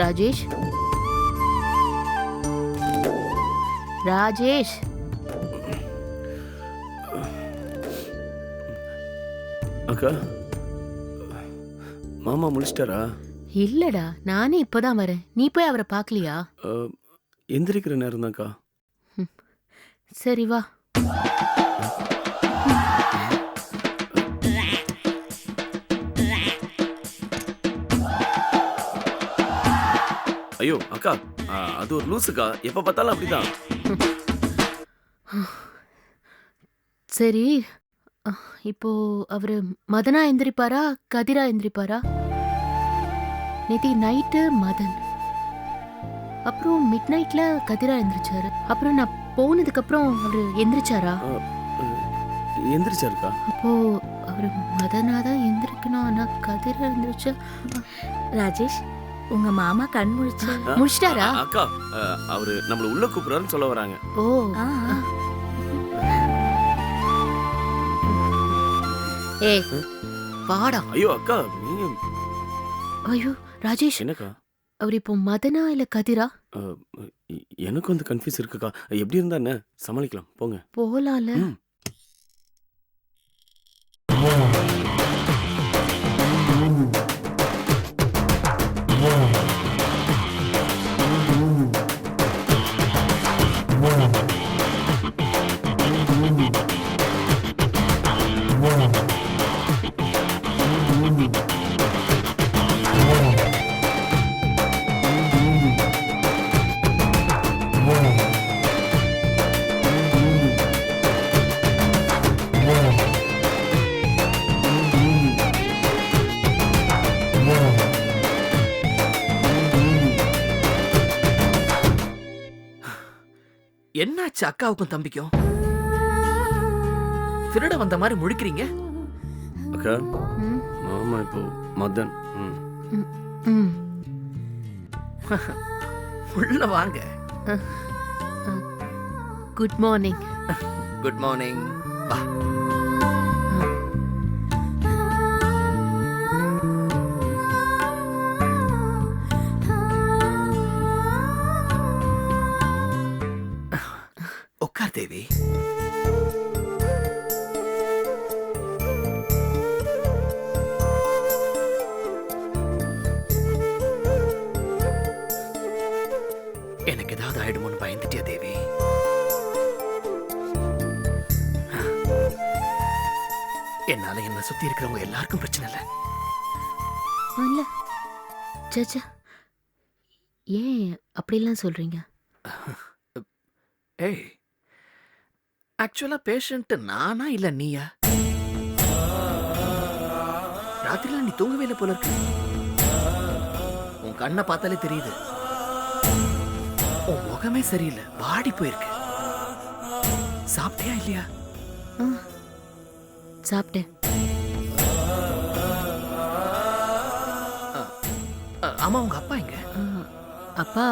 ராஜேஷ்? ராஜேஷ்? அக்கா மாமா முடிச்சிட்டாரா இல்லடா நானே இப்பதான் வரேன். நீ போய் அவரை பார்க்கலையா? எந்திரிக்கிற நேரம் தான்க்கா சரி வா. ஐயோ அக்கா அஹ், அது ஒரு லூசுக்கா. எப்ப பார்த்தாலும் அப்படிதான். சரி அஹ், இப்போ அவரு மதனா எந்திரிப்பாரா கதிரா எந்திரிப்பாரா? நேத்தி நைட்டு மதன். அப்புறம் மிட் நைட்ல கதிரா எந்திரிச்சாரு. அப்புறம் நான் போனதுக்கு அப்புறம் அவரு எந்திரிச்சாரா? எந்திரிச்சாருக்கா? அப்போ அவரு மதனா தான் எந்திரிக்கணும் ஆனா கதிரா எந்திரிச்சா? ராஜேஷ் உங்க மாமா கண் முழிச்சு. அ- அக்கா அவரு நம்மள உள்ள கூப்பிடுறாருன்னு சொல்ல வராங்க. ஓ. ஏய் வாடா. ஐயோ அக்கா ஐயோ ராஜேஷ். என்னக்கா? அவர் இப்போ மதனா இல்ல கதிரா? எனக்கு வந்து கன்ஃபியூஸ் இருக்குக்கா. எப்படி இருந்தா என்ன? சமாளிக்கலாம். போங்க. போலால என்னாச்சு அக்காவுக்கும் தம்பிக்கும்? திருட வந்த மாதிரி முழிக்கிறீங்க? அக்கா மாமா இப்போ மதன். உள்ள வாங்க. Good morning. Good morning. வா. தேவி. எனக்கு ஏதாவது ஆயிடுமோன்னு பயந்துட்டியா தேவி? என்னால என்ன சுத்தி இருக்கிறவங்க எல்லாருக்கும் பிரச்சனை இல்ல. இல்ல. சச்சா ஏன் அப்படிலாம் சொல்றீங்க? ஏய் ஆக்சுவலா பேஷண்ட் நானா இல்ல நீயா? ராத்திரில நீ தூங்கவே இல்லை போல இருக்கு. உன் கண்ணை பார்த்தாலே தெரியுது. உன் முகமே சரியில்லை. வாடி போயிருக்கு. சாப்பிட்டியா இல்லையா? சாப்பிட்டேன். ஆமா உங்க அப்பா எங்க? அப்பா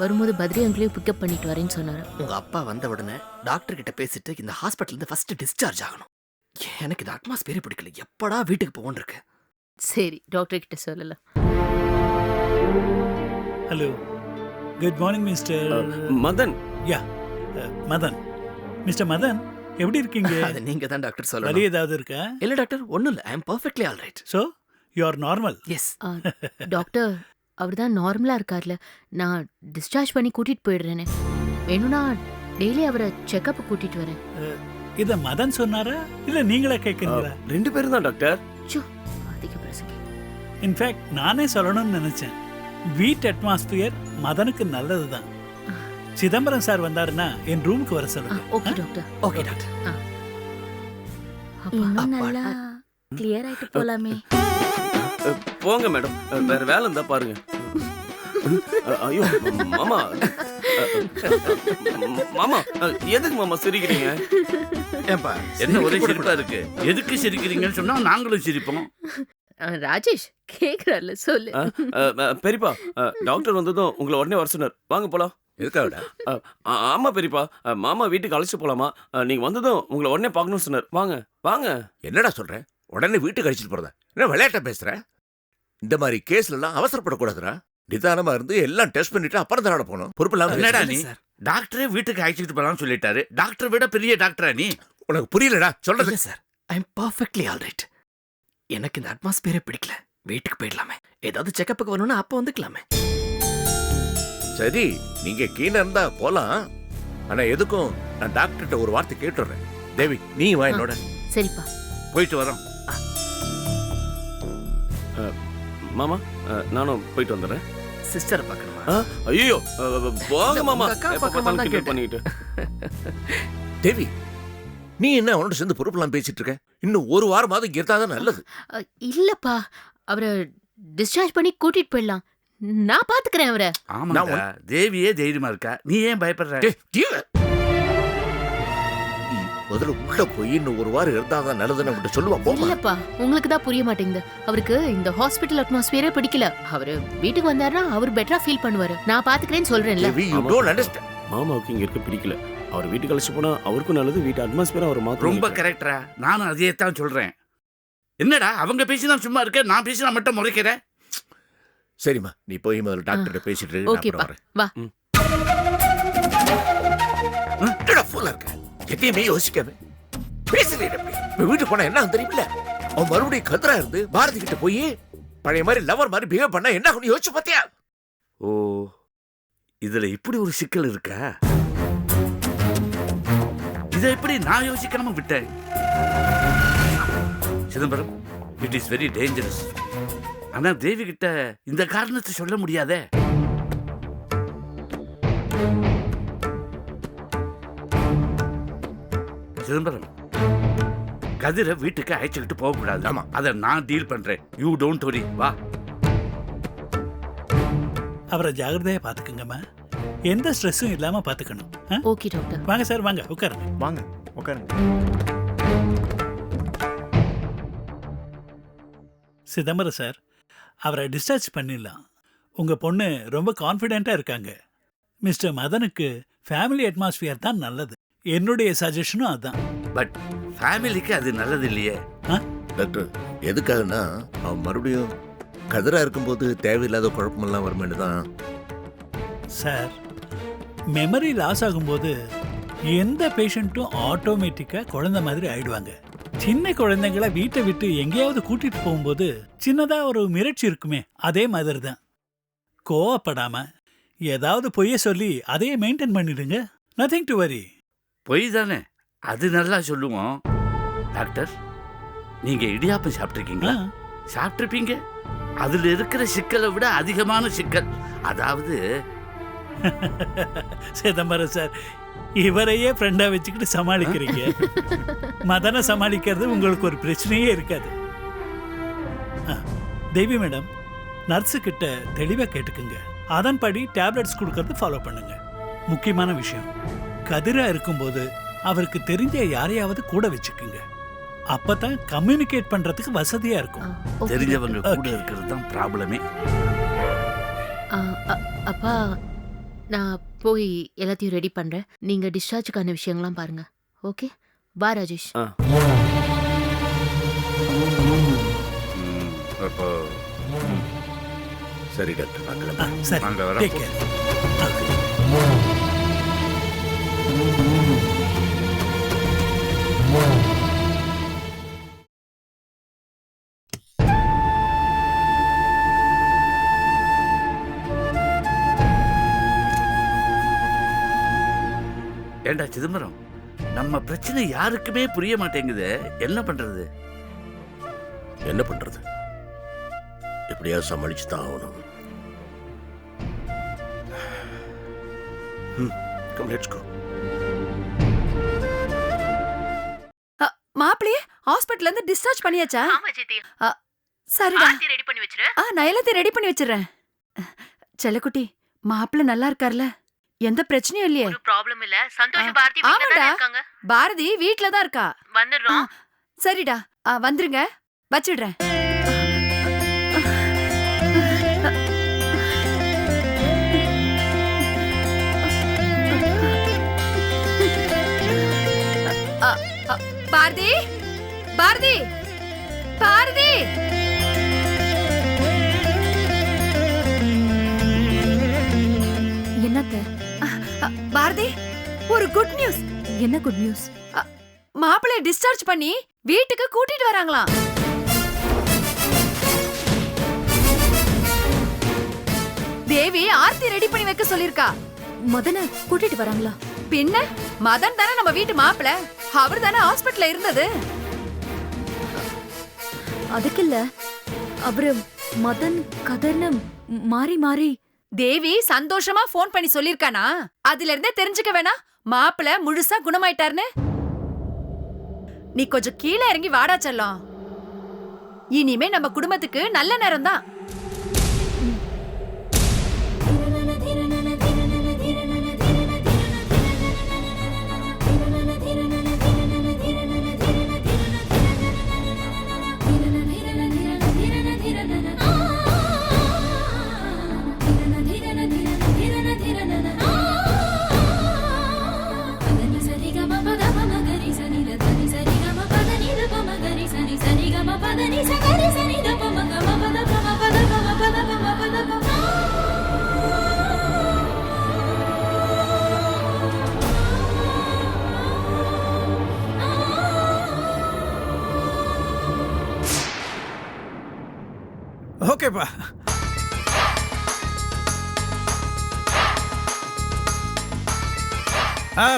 வரும்போது பத்ரி அங்கிளையும் பிக்கப் பண்ணிட்டு வரேன்னு சொன்னாரு. உங்க அப்பா வந்த உடனே டாக்டர் கிட்ட பேசிட்டு இந்த ஹாஸ்பிட்டல் இருந்து ஃபர்ஸ்ட் டிஸ்சார்ஜ் ஆகணும். எனக்கு இந்த அட்மாஸ்பியரே பிடிக்கல. எப்படா வீட்டுக்கு போகணும் இருக்கு. சரி டாக்டர் கிட்ட சொல்லலாம். Hello good morning mister Madan. Madan. Mister Madan எப்படி இருக்கீங்க? அது நீங்க தான் டாக்டர் வலி சொல்லணும் ஏதாவது இருக்கா? இல்ல டாக்டர் ஒண்ணும் இல்ல. I am perfectly all right so you are normal yes doctor அவர் தான் நார்மலா இருக்கார்ல. நான் டிஸ்சார்ஜ் பண்ணி கூட்டிட்டு போயிடுறேனே. வேணும்னா டெய்லி அவரை செக்கப் கூட்டிட்டு வரேன். இத மதன் சொன்னாரா? இல்ல நீங்களா கேட்குறீங்களா அஹ், ரெண்டு பேரும் தான் டாக்டர். சோ அதிக பிரசங்கி. இன்ஃபேக்ட் நானே சொல்லணும்னு நினைச்சேன். வீட் அட்மாஸ்பியர் மதனுக்கு நல்லதுதான். சிதம்பரம் சார் வந்தாருன்னா என் ரூமுக்கு வர சொல்லுங்க. Okay doctor. Okay doctor. அப்பா நல்லா கிளியர் ஆயிட்டு போலாமே. போங்க மேடம். வேற வேலை இருந்தா பாருங்க. ஐயோ மாமா. மாமா எதுக்கு மாமா சிரிக்கிறீங்க? ஏன்பா என்ன ஒரே சிரிப்பா இருக்கு? எதுக்கு சிரிக்கிறீங்கன்னு சொன்னா நாங்களும் சிரிப்போம். ராஜேஷ் கேக்குறாருல சொல்லு. பெரியப்பா டாக்டர் வந்ததும் உங்களை உடனே வர சொன்னார். வாங்க போலாம். ஆ- ஆமா பெரியப்பா மாமா வீட்டுக்கு அழைச்சு போலாமா? நீங்க வந்ததும் உங்களை உடனே பார்க்கணும்னு சொன்னார். வாங்க வாங்க. என்னடா சொல்ற? உடனே வீட்டுக்கு அழைச்சிட்டு போறதா. என்ன விளையாட்ட பேசுற? இந்த மாதிரி கேஸ்ல எல்லாம் அவசரப்படக்கூடாதுடா. நிதானமா இருந்து எல்லாம் டெஸ்ட் பண்ணிட்டு அப்புறம் தானே போகணும் பொறுப்பு இல்லாம என்னடா. நீ? சார். டாக்டரே வீட்டுக்கு அழைச்சிட்டு போலாம்னு சொல்லிட்டாரு. டாக்டர் விட பெரிய டாக்டரா நீ? உனக்கு புரியலடா சொல்றது. இல்ல sir. I am perfectly all right எனக்கு இந்த அட்மாஸ்பியரே பிடிக்கல. வீட்டுக்கு போயிடலாமே. ஏதாவது செக்கப்புக்கு வரணும்னா அப்போ வந்துக்கலாமே. சரி நீங்க கீழ இருந்தா போலாம். ஆனா எதுக்கும் நான் டாக்டர்கிட்ட ஒரு வார்த்தை கேட்டுறேன் தேவி நீ வா என்னோட. சரிப்பா. போயிட்டு வரோம். மாமா நானும் போயிட்டு வந்துடுறேன். சிஸ்டரை பார்க்கணுமா? ஐயோ போங்க மாமா. பண்ணிட்டு. தேவி நீ என்ன அவனோட சேர்ந்து பொறுப்புலாம் பேசிட்டு இருக்க? இன்னும் ஒரு வாரமாவது இங்க இருந்தா தான் நல்லது. இல்லப்பா. அவரை டிஸ்சார்ஜ் பண்ணி கூட்டிட்டு போயிடலாம். நான் பாத்துக்கிறேன் அவரை. ஆமாடா தேவியே தைரியமா இருக்கா? நீ ஏன் பயப்படுற? முதல்ல உள்ள போய் இன்னும் ஒரு வாரம் இருந்தா தான் நல்லதுன்னு அவன்கிட்ட சொல்லுவான் போமா இல்லப்பா உங்களுக்கு தான் புரிய மாட்டேங்குது. அவருக்கு இந்த ஹாஸ்பிட்டல் அட்மாஸ்பியரே பிடிக்கல. அவரு வீட்டுக்கு வந்தாருன்னா அவர் பெட்டரா ஃபீல் பண்ணுவாரு. நான் பாத்துக்கிறேன்னு சொல்றேன்ல. தேவி யூ ஆமா. டோன்ட் அண்டர்ஸ்டாண்ட் மாமாவுக்கு இங்க இருக்க பிடிக்கல. அவர் வீட்டுக்கு அழைச்சு போனா அவருக்கும் நல்லது வீட்டு அட்மாஸ்பியரா அவர் மாத்த ரொம்ப கரெக்டரா நானும் அதையே தான் சொல்றேன். என்னடா அவங்க பேசினா சும்மா இருக்க? நான் பேசினா மட்டும் முறைக்கிறேன் சரிம்மா நீ போய் முதல்ல டாக்டர்கிட்ட பேசிட்டு இரு, நான் ஓகேப்பா. அப்புறம் வரேன். வா. என்னடா ஃபுல்லா இருக்க? எதையுமே யோசிக்காம பேசுறீங்க இப்ப வீட்டுக்கு போனா என்ன ஆகும் தெரியுமில்ல? அவன் மறுபடியும் கதரா இருந்து பாரதி கிட்ட போய் பழைய மாதிரி லவர் மாதிரி பிஹேவ் பண்ணா என்ன ஆகும் யோசிச்சு பார்த்தியா? ஓ இதுல இப்படி ஒரு சிக்கல் இருக்கா? இதை எப்படி நான் யோசிக்காம விட்டேன்? Chidambaram it is very dangerous ஆனா தேவி கிட்ட இந்த காரணத்தை சொல்ல முடியாதே? சிதம்பரம் கதிரை வீட்டுக்கு அழைச்சுக்கிட்டு போக கூடாது ஆமா. அதை நான் டீல் பண்றேன். யூ டோன்ட் வரி வா. அவரை ஜாகிரதையா பாத்துக்கங்கம்மா எந்த ஸ்ட்ரெஸ்ஸும் இல்லாம பாத்துக்கணும் ஆ? ஓகே டாக்டர் வாங்க சார் வாங்க உட்காருங்க. வாங்க உட்காருங்க. சிதம்பரம் சார் அவரை டிஸ்சார்ஜ் பண்ணிடலாம். உங்க பொண்ணு ரொம்ப கான்ஃபிடென்ட்டா இருக்காங்க. மிஸ்டர் மதனுக்கு ஃபேமிலி அட்மாஸ்பியர் தான் நல்லது. என்னுடைய சஜஷனும் அதான். பட் ஃபேமிலிக்கு அது நல்லது இல்லையே டாக்டர் எதுக்காகனா அவன் மறுபடியும் கதரா இருக்கும்போது தேவையில்லாத குழப்பமெல்லாம் வருமேனு தான் சார் மெமரி லாஸ் ஆகும்போது எந்த பேஷண்ட்டும் ஆட்டோமேட்டிக்காக குழந்தை மாதிரி ஆயிடுவாங்க. சின்ன குழந்தைங்கள வீட்டை விட்டு எங்கேயாவது கூட்டிட்டு போகும்போது சின்னதா ஒரு மிரட்சி இருக்குமே அதே மாதிரி தான் கோவப்படாம ஏதாவது பொய்ய சொல்லி அதையே மெயின்டைன் பண்ணிடுங்க. நதிங் டு வரி பொய் தானே? அது நல்லா சொல்லுவோம். டாக்டர் நீங்க இடியாப்பம் சாப்பிட்ருக்கீங்களா சாப்பிட்ருப்பீங்க அதுல இருக்கிற சிக்கலை விட அதிகமான சிக்கல். அதாவது சிதம்பரம் சார் இவரையே ஃப்ரெண்டா வச்சுக்கிட்டு சமாளிக்கிறீங்க. மதனை சமாளிக்கிறது உங்களுக்கு ஒரு பிரச்சனையே இருக்காது. தேவி மேடம் நர்ஸு கிட்ட தெளிவா கேட்டுக்குங்க. அதன்படி டேப்லெட்ஸ் கொடுக்கறது ஃபாலோ பண்ணுங்க. முக்கியமான விஷயம். கதிரா இருக்கும்போது அவருக்கு தெரிஞ்ச யாரையாவது கூட வச்சுக்குங்க. அப்பதான் கம்யூனிகேட் பண்றதுக்கு வசதியா இருக்கும். தெரிஞ்சவங்க கூட. இருக்கிறது தான் ப்ராப்ளமே அப்பா நான் போய் எல்லாத்தையும் ரெடி பண்றேன். நீங்க டிஸ்சார்ஜுக்கான விஷயங்கள்லாம் பாருங்க. ஓகே பா ராஜேஷ். அப்போ சரி டாக்டர். சரி. நாங்க வரோம். ஏண்டா சிதம்பரம் நம்ம பிரச்சனை யாருக்குமே புரிய மாட்டேங்குது. என்ன பண்றது? என்ன பண்றது? எப்படியாவது சமாளிச்சு தான் ஆகணும். கம் லெட்ஸ் கோ மாப்பிளையே ஹாஸ்பிட்டல்ல இருந்து டிஸ்சார்ஜ் பண்ணியாச்சா? சரிடா. ரெடி பண்ணி வச்சிரு. ஆ நான் எல்லாத்தையும் ரெடி பண்ணி வச்சிடுறேன் செல்லக்குட்டி மாப்பிள்ளை நல்லா இருக்கார்ல? எந்த பிரச்சனையும் இல்லையே. ப்ராப்ளம் இல்ல. சந்தோஷ் பாரதி ஆமாடா. பாரதி வீட்ல தான் இருக்கா? வந்துடுறோம். சரிடா. வந்துருங்க. வச்சிடுறேன். பாரதி பாரதி பாரதி. என்னத்த? பாரதி ஒரு குட் நியூஸ் என்ன குட் நியூஸ் மாப்பிள்ளை டிஸ்சார்ஜ் பண்ணி வீட்டுக்கு கூட்டிட்டு வராங்களாம். தேவி ஆர்த்தி ரெடி பண்ணி வைக்க சொல்லிருக்கா மதனை கூட்டிட்டு வராங்களா? பின்ன மதன் தானே நம்ம வீட்டு மாப்பிள்ள அவர் தானே ஹாஸ்பிட்டல்ல இருந்தது? அதுக்கு இல்ல அவரு மதன் கதர்னு மாறி மாறி. தேவி சந்தோஷமா ஃபோன் பண்ணி சொல்லிருக்கானா? அதுல இருந்தே தெரிஞ்சுக்க வேணா மாப்பிள முழுசா குணமாயிட்டாருன்னு. நீ கொஞ்சம் கீழே இறங்கி வாடா செல்லம். இனிமே நம்ம குடும்பத்துக்கு நல்ல நேரம் தான்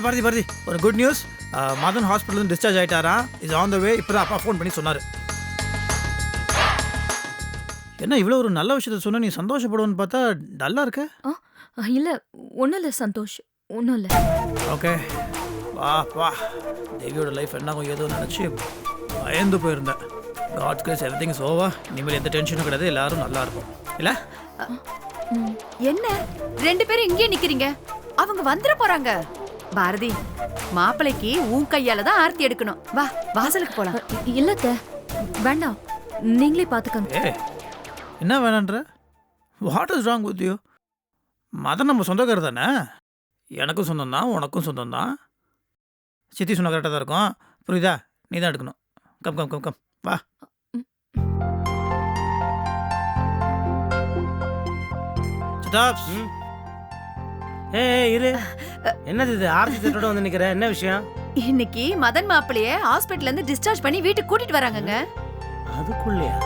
பரதி பரதி. ஒரு good news Madan hospital discharge ஆயிட்டாரா? Is on the way இப்போ தான் அப்பா ஃபோன் பண்ணி சொன்னார். என்ன இவ்வளோ ஒரு நல்ல விஷயத்த சொன்ன நீ சந்தோஷப்படுவேன்னு பார்த்தா டல்லாக இருக்க? இல்ல ஒண்ணும் இல்ல சந்தோஷ். ஒண்ணும் இல்ல. ஓகே வா வா. தேவியோட லைஃப் என்னாகும் ஏதோ நினச்சி பயந்து போயிருந்தேன். காட்ஸ் கிரேஸ் எவ்ரி திங் ஓவா இனிமேல் எந்த டென்ஷனும் கிடையாது. எல்லாரும் நல்லா இருக்கும் இல்லை? என்ன? ரெண்டு பேரும் இங்கே நிக்கிறீங்க. அவங்க வந்துட போறாங்க. பாரதி மாப்பிளைக்கு உன் கையால தான் ஆர்த்தி எடுக்கணும். வா வாசலுக்கு போலாம். இல்லத்த வேண்டாம். நீங்களே பாத்துக்கங்க. ஏ என்ன வேணான்ற? What is wrong with you Madan நம்ம சொந்தக்காரர் தானே? எனக்கும் சொந்தம் தான் உனக்கும் சொந்தம் தான். சித்தி சொன்ன கரெக்டாக தான் இருக்கும். புரியுதா? நீ தான் எடுக்கணும். கம் கம் கம் கம் வா. சித்தாப்ஸ் ஏய் இரு. என்னது இது? ஆர்த்தி தட்டோட வந்து நிக்கிற? என்ன விஷயம்? இன்னைக்கு மதன் மாப்பிளைய ஹாஸ்பிடல்ல இருந்து டிஸ்சார்ஜ் பண்ணி வீட்டுக்கு கூட்டிட்டு வராங்கங்க. அதுக்குள்ளயா?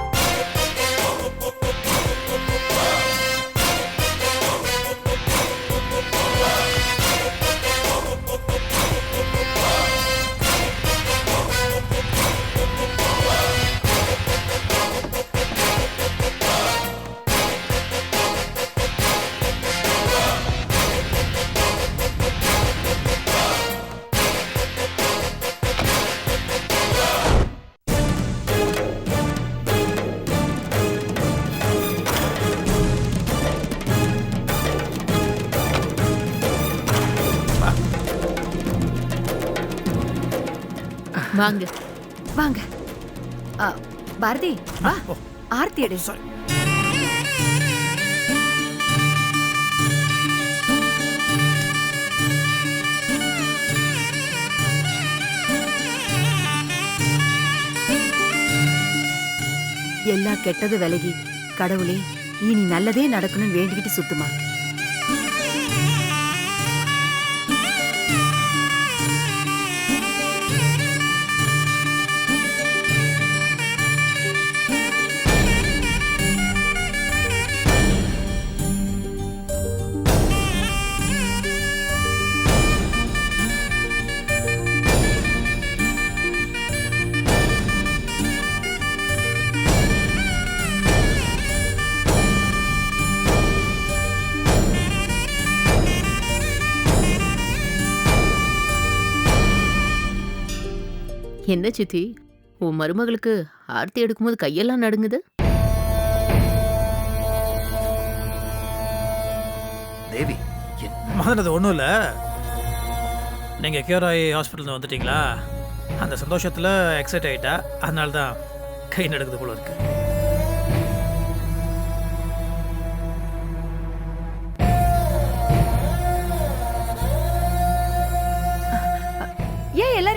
வாங்க. வாங்க. பாரதி வா. ஆர்த்தி எடு. எல்லா கெட்டது விலகி கடவுளே இனி நல்லதே நடக்கணும்னு வேண்டிக்கிட்டு சுத்துமா? என்ன சித்தி? உன் மருமகளுக்கு ஆர்த்தி எடுக்கும்போது கையெல்லாம் நடுங்குது? தேவி என் மதன் அது ஒன்றும் இல்லை. நீங்கள் கியூர் ஆகி ஹாஸ்பிட்டல் வந்துட்டீங்களா? அந்த சந்தோஷத்தில் எக்ஸைட் ஆகிட்டா அதனால தான் கை நடக்குது போல இருக்கு.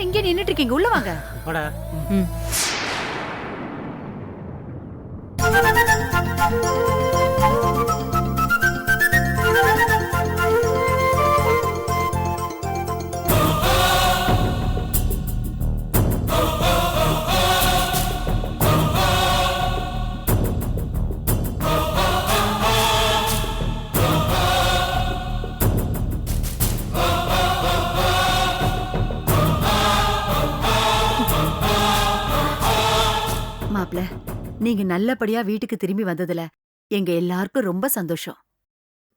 எல்லாரும் இங்கே நின்னுட்டு இருக்கீங்க. உள்ள வாங்க. நீங்க நல்லபடியா வீட்டுக்கு திரும்பி வந்ததுல எங்க எல்லாருக்கும் ரொம்ப சந்தோஷம்.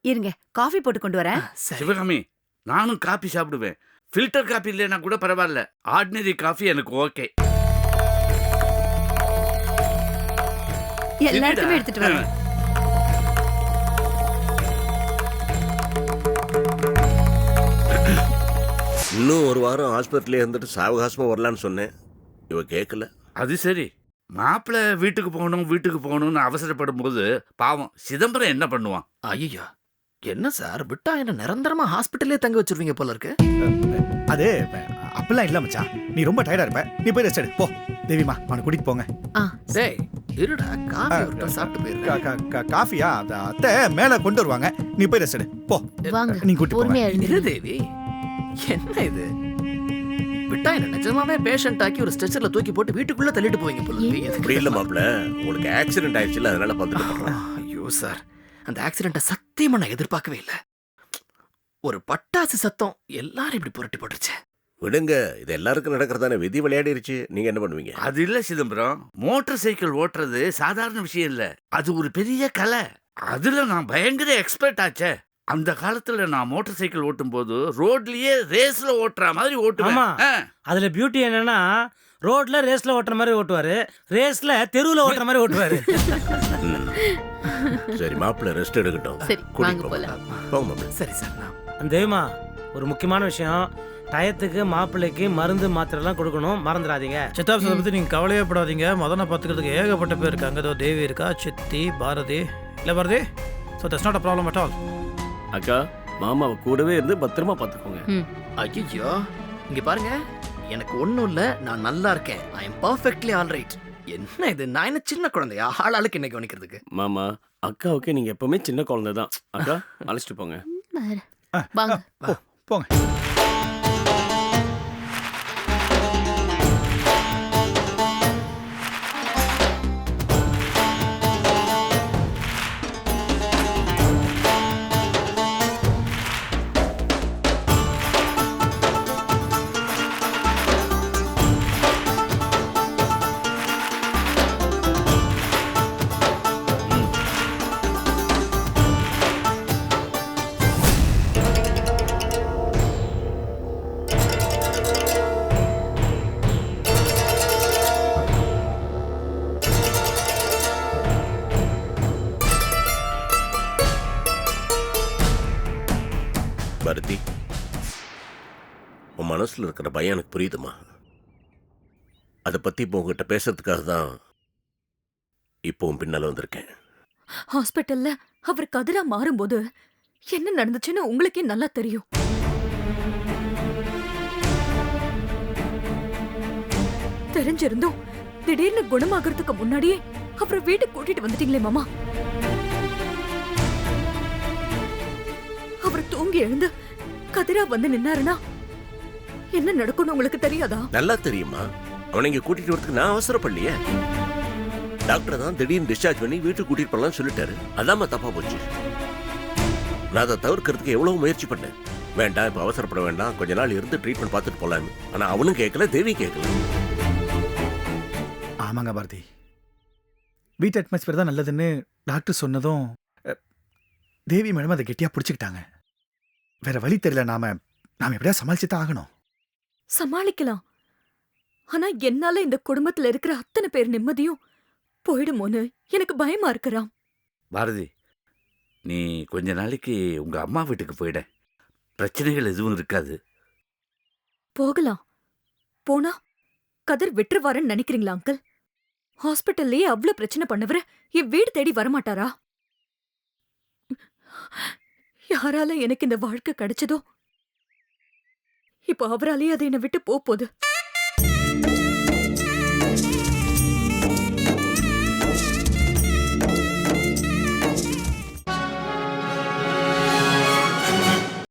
இருங்க காஃபி போட்டு கொண்டு வரேன். சரி. சிவகாமி நானும் காபி சாப்பிடுவேன். ஃபில்டர் காபி இல்லைன்னா கூட பரவாயில்ல. ஆர்டினரி காஃபி எனக்கு ஓகே. எல்லாருக்குமே எடுத்துட்டு வரேன். இன்னும் ஒரு வாரம் ஹாஸ்பிட்டலே இருந்துட்டு சாவகாசமா வரலான்னு சொன்னேன். இவ கேட்கல அது சரி. மாப்பிள்ளை வீட்டுக்கு போகணும் வீட்டுக்கு போகணும்னு அவசரப்படும் போது பாவம் சிதம்பரம் என்ன பண்ணுவான்? ஐயோ என்ன சார்? விட்டா என்ன நிரந்தரமா ஹாஸ்பிட்டல்லே தங்க வச்சிருவீங்க போல இருக்கு? அது அப்படிலாம் இல்ல மச்சான். நீ ரொம்ப டயர்டா இருப்ப. நீ போய் ரெஸ்ட் எடு. போ. தேவிமா அவனை கூட்டிட்டு போங்க. ஆ டேய் இருடா காஃபி ஒருத்தன் சாப்பிட்டு கா- காஃபியா? அத அத்தை மேல கொண்டு வருவாங்க. நீ போய் ரெஸ்ட் எடு. போ. வாங்க. நீ கூட்டி எழுந்து தேவி. என்ன இது? விட்டா என்ன நிஜமாவே பேஷண்ட் ஆக்கி ஒரு ஸ்ட்ரெச்சர்ல தூக்கி போட்டு வீட்டுக்குள்ள தள்ளிட்டு போவீங்க போல? அப்படி இல்ல மாப்ள உங்களுக்கு ஆக்சிடென்ட் ஆயிடுச்சுல அதனால பார்த்துட்டு ஐயோ சார். அந்த ஆக்சிடென்ட்டை சத்தியமா நான் எதிர்பார்க்கவே இல்லை. ஒரு பட்டாசு சத்தம் எல்லாரும் இப்படி புரட்டி போட்டுருச்சு. விடுங்க இது எல்லாருக்கும் நடக்கிறதானே. விதி விளையாடிருச்சு. நீங்க என்ன பண்ணுவீங்க? அது இல்ல சிதம்பரம். மோட்டார் சைக்கிள் ஓட்டுறது சாதாரண விஷயம் இல்ல. அது ஒரு பெரிய கலை. அதுல நான் பயங்கர எக்ஸ்பர்ட் ஆச்சே. அந்த காலத்துல நான் மோட்டார் சைக்கிள் ஓட்டும் போது ரோட்லயே ரேஸ்ல ஓட்டுற மாதிரி ஓட்டுவேன். அதுல பியூட்டி என்னன்னா ரோட்ல ரேஸ்ல ஓட்டுற மாதிரி ஓட்டுவாரு ரேஸ்ல தெருவுல ஓட்டுற மாதிரி ஓட்டுவாரு. சரி மாப்பிள்ள ரெஸ்ட் எடுக்கட்டும். சரி சரி சார் நான் அந்த தெய்வமா ஒரு முக்கியமான விஷயம். டயத்துக்கு மாப்பிள்ளைக்கு மருந்து மாத்திரைலாம் கொடுக்கணும். மறந்துடாதீங்க. சித்தாப்சத்தை பற்றி நீங்கள் கவலையே படாதீங்க மதனை பார்த்துக்கிறதுக்கு ஏகப்பட்ட பேர் இருக்காங்க. ஏதோ தேவி இருக்கா? சித்தி பாரதி. இல்லை Bharathi? So that's not a problem at all அக்கா மாமாவை கூடவே இருந்து பத்திரமா பார்த்துக்கோங்க ஐயோ இங்க பாருங்க. எனக்கு ஒண்ணும் இல்ல நான் நல்லா இருக்கேன். I am perfectly all right என்ன இது? நான் என்ன சின்ன குழந்தையா? ஆளாளுக்கு என்ன கவனிக்கிறதுக்கு? மாமா அக்காவுக்கு நீங்க எப்பவுமே சின்ன குழந்தை தான் அக்கா அழைச்சிட்டு போங்க. போங்க. மனசில் இருக்கிற பயம் எனக்கு புரியுதுமா அதை பற்றி இப்போ உங்ககிட்ட பேசுறதுக்காக தான் இப்போவும் பின்னால் வந்திருக்கேன். ஹாஸ்பிட்டல்ல அவர் கதிரா மாறும்போது என்ன நடந்துச்சுன்னு உங்களுக்கே நல்லா தெரியும். தெரிஞ்சிருந்தும் திடீர்னு குணமாகறதுக்கு முன்னாடியே அவரை வீட்டுக்கு கூட்டிட்டு வந்துட்டீங்களே மாமா. அவர் தூங்கி எழுந்து கதிரா வந்து நின்னாருன்னா என்ன நடக்கும்னு உங்களுக்கு தெரியாதா? நல்லா தெரியுமா அவனை இங்க கூட்டிட்டு வரதுக்கு நான் அவசரப்படலையே. டாக்டர் தான் திடீர்னு டிஸ்சார்ஜ் பண்ணி வீட்டுக்கு கூட்டிட்டு போகலாம்னு சொல்லிட்டாரு. அதாம்மா தப்பா போச்சு. நான் அதை தவிர்க்கிறதுக்கு எவ்வளவு முயற்சி பண்ணேன். வேண்டாம் இப்போ அவசரப்பட வேண்டாம். கொஞ்ச நாள் இருந்து ட்ரீட்மெண்ட் பார்த்துட்டு போலான்னு. ஆனா அவனும் கேட்கல தேவி கேட்கல. ஆமாங்க பாரதி. வீட்டு அட்மாஸ்பியர் தான் நல்லதுன்னு டாக்டர் சொன்னதும் தேவி மேடம் அதை கெட்டியா பிடிச்சிக்கிட்டாங்க. வேற வழி தெரியல நாம நாம எப்படியா சமாளிச்சு தான் ஆகணும். சமாளிக்கலாம். ஆனா என்னால இந்த குடும்பத்துல இருக்கிற அத்தனை பேர் நிம்மதியும் போயிடுமோன்னு எனக்கு பயமா இருக்குறாம். பாரதி நீ கொஞ்ச நாளைக்கு உங்க அம்மா வீட்டுக்கு போயிட. பிரச்சனைகள் எதுவும் இருக்காது. போகலாம். போனா கதிர் விட்டுருவாருன்னு நினைக்கிறீங்களா அங்கிள்? ஹாஸ்பிட்டல்லயே அவ்ளோ பிரச்சனை பண்ணவர என் வீடு தேடி வரமாட்டாரா? யாரால எனக்கு இந்த வாழ்க்கை கிடைச்சதோ இப்போ அவராலேயே அதை என்னை விட்டு போகுது.